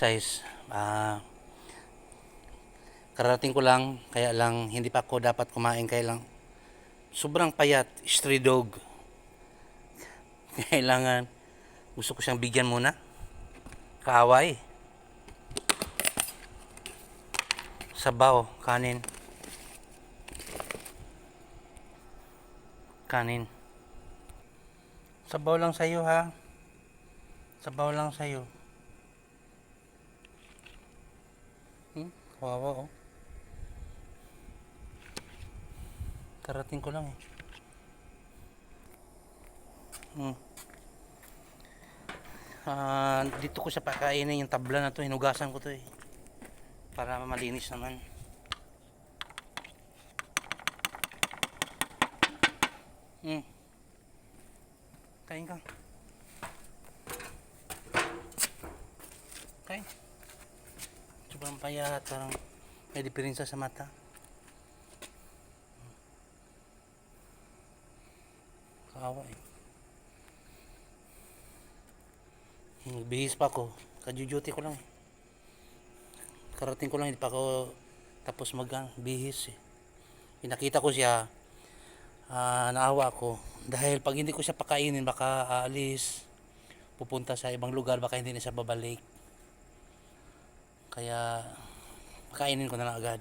size. Ah, kararating ko lang, kaya lang hindi pa ako dapat kumain, kaya lang sobrang payat, stray dog. Kailangan, gusto ko siyang bigyan muna. Kaaway. Sabaw, kanin. Kanin. Sabaw lang sa'yo ha. Sabaw lang sa'yo. Kawawa oh. Karating ko lang eh. Hmm. Ah, dito ko siya pakainin yung tabla na to, hinugasan ko to eh. Para malinis naman. Hmm. Kain ka. Kain. Sobrang payat, parang may diferensya sa mata. Kawa eh. Bihis pa ako. Kajujuti ko lang eh. Karating ko lang, hindi pa ako tapos mag bihis eh. Pinakita ko siya, ah, naawa ako. Dahil pag hindi ko siya pakainin, baka aalis, pupunta sa ibang lugar, baka hindi na siya babalik. Kaya, pakainin ko na lang agad.